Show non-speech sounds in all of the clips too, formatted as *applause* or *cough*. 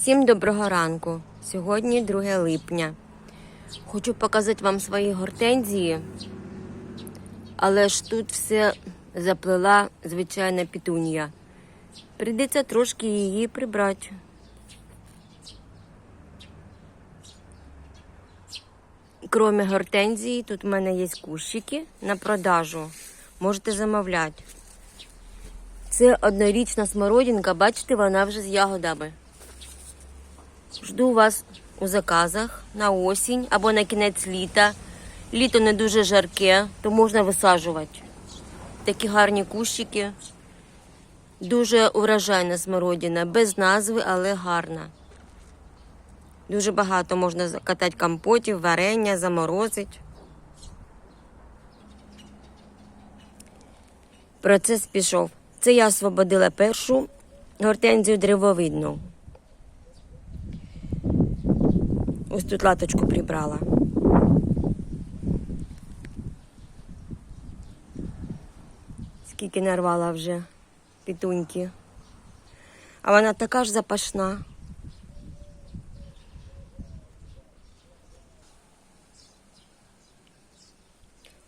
Всім доброго ранку. Сьогодні 2 липня. Хочу показати вам свої гортензії, але ж тут все заплела звичайна пітунія. Прийдеться трошки її прибрати. Кроме гортензії, тут в мене є кущики на продажу. Можете замовляти. Це однорічна смородинка, бачите, вона вже з ягодами. Жду вас у заказах на осінь або на кінець літа. Літо не дуже жарке, то можна висаджувати. Такі гарні кущики. Дуже урожайна смородина, без назви, але гарна. Дуже багато можна катати компотів, варення, заморозити. Процес пішов. Це я освободила першу гортензію древовидну. Ось тут латочку прибрала. Скільки нарвала вже пітуньки. А вона така ж запашна.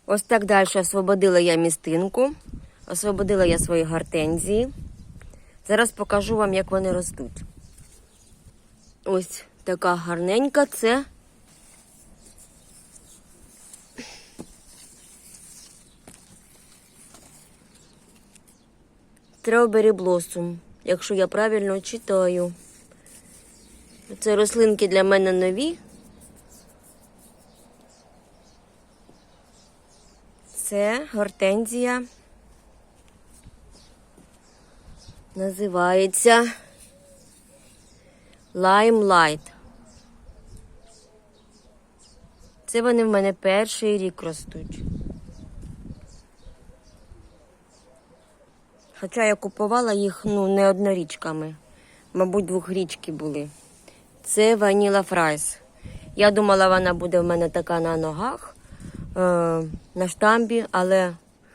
Ось так далі освободила я містинку, освободила я свої гортензії. Зараз покажу вам, як вони ростуть. Ось така гарненька це. Strawberry Blossom, якщо я правильно читаю. Це рослинки для мене нові. Це гортензія. Називається Limelight. Це вони в мене перший рік ростуть. Хоча я купувала їх ну, не однорічками. Мабуть, двохрічки були. Це Ваніла Фрайс. Я думала, вона буде в мене така на ногах, е, на штамбі, але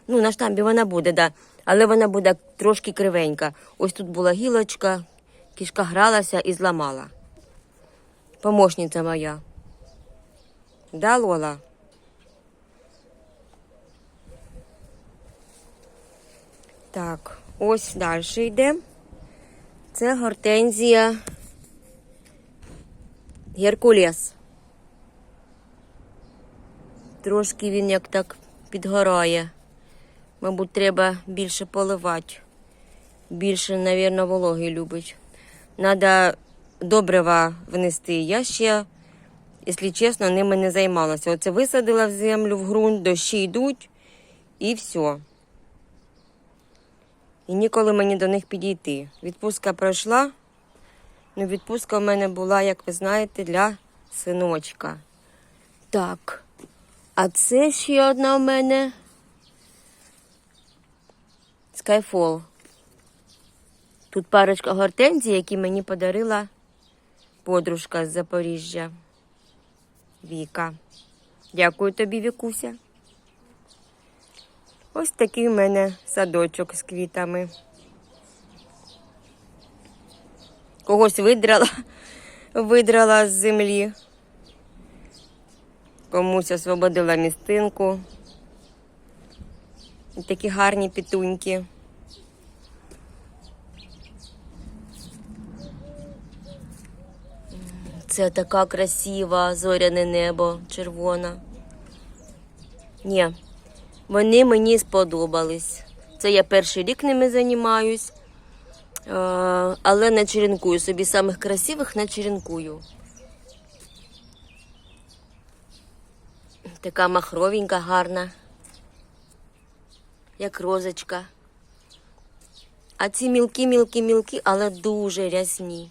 ну, на штамбі вона буде, да. але вона буде трошки кривенька. Ось тут була гілочка, кішка гралася і зламала. Помощниця моя. Да, Лола? Так, ось далі йде. Це гортензія Геркулес. Трошки він як так підгорає. Мабуть, треба більше поливати. Більше, мабуть, вологи любить. Надо добрива внести. Я ще, якщо чесно, ними не займалася. Оце висадила в землю, в ґрунт, дощі йдуть і все. І ніколи мені до них підійти. Відпустка пройшла. Ну, відпустка в мене була, як ви знаєте, для синочка. Так. А це ще одна в мене. Skyfall. Тут парочка гортензій, які мені подарила подружка з Запоріжжя. Віка. Дякую тобі, Вікуся. Ось такий в мене садочок з квітами. Когось видрала, *laughs* видрала з землі. Комусь освободила містинку. І такі гарні пітуньки. Це така красива зоряне небо червона. Ні, вони мені сподобались. Це я перший рік ними займаюсь, е, але не черенкую. Собі самих красивих не черенкую. Така махровенька, гарна, як розочка. А ці мілкі, мілкі, мілкі, але дуже рясні.